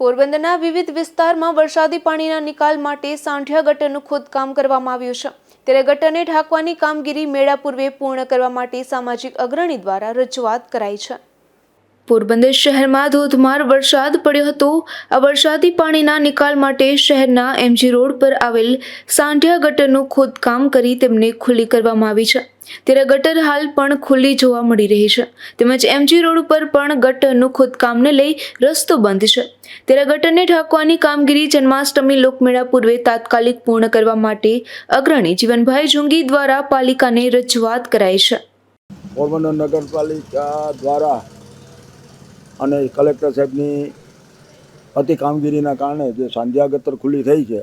પોરબંદરના વિવિધ વિસ્તારમાં વરસાદી પાણીના નિકાલ માટે સાંઠિયા ગટરનું ખોદકામ કરવામાં આવ્યું છે. ત્યારે ગટરને ઢાંકવાની કામગીરી મેળા પૂર્વે પૂર્ણ કરવા માટે સામાજિક અગ્રણી દ્વારા રજૂઆત કરાઈ છે. પોરબંદર શહેરમાં ધોધમાર વરસાદ પડ્યો હતો. આ વરસાદી પાણીના નિકાલ માટે શહેરના એમજી રોડ પર આવેલ સાંઢિયા ગટરનું ખોદકામ કરી તેમને ખુલ્લી કરવામાં આવી છે. ત્યારે ગટર હાલ પણ ખુલ્લી જોવા મળી રહી છે. તેમજ એમજી રોડ ઉપર પણ ગટરનું ખોદકામને લઈ રસ્તો બંધ છે. ત્યારે ગટરને ઢાંકવાની કામગીરી જન્માષ્ટમી લોકમેળા પૂર્વે તાત્કાલિક પૂર્ણ કરવા માટે અગ્રણી જીવનભાઈ જુંગી દ્વારા પાલિકાને રજૂઆત કરાઈ છે. પોરબંદર નગરપાલિકા દ્વારા અને કલેક્ટર સાહેબની અતિ કામગીરીના કારણે જે સાંધ્યાગતર ખુલ્લી થઈ છે,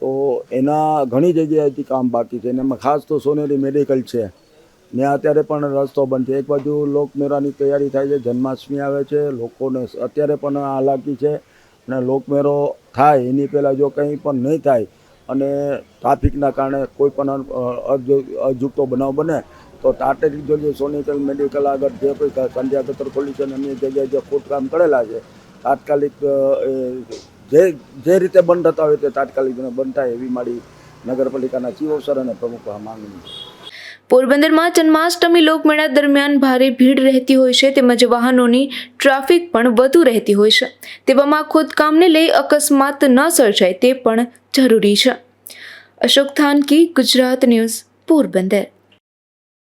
તો એના ઘણી જગ્યાએથી કામ બાકી છે. અને એમાં ખાસ તો સોનેરી મેડિકલ છે. ત્યાં અત્યારે પણ રસ્તો બંધ છે. એક બાજુ લોકમેળાની તૈયારી થાય છે, જન્માષ્ટમી આવે છે, લોકોને અત્યારે પણ હાલાકી છે. અને લોકમેળો થાય, એની પહેલાં જો કંઈ પણ નહીં થાય અને ટ્રાફિકના કારણે કોઈ પણ અજુકતો બનાવ બને, તો તાત્કાલિક જોઈએ સોનિકલ મેડિકલ આગળ જે કોઈ સંધ્યા ખોલી છે અને અન્ય જગ્યાએ જે ખોટકામ કરેલા છે, તાત્કાલિક જે જે રીતે બંધ થતા હોય તે તાત્કાલિક બંધ થાય એવી મારી નગરપાલિકાના ચીફ અફસર અને પ્રમુખ માંગણી છે. પોરબંદરમાં જન્માષ્ટમી લોકમેળા દરમિયાન ભારે ભીડ રહેતી હોય છે તેમજ વાહનોની ટ્રાફિક પણ વધુ રહેતી હોય છે. તેવામાં ખોદકામને લઈ અકસ્માત ન સર્જાય તે પણ જરૂરી છે. અશોક થાનકી, ગુજરાત ન્યૂઝ, પોરબંદર.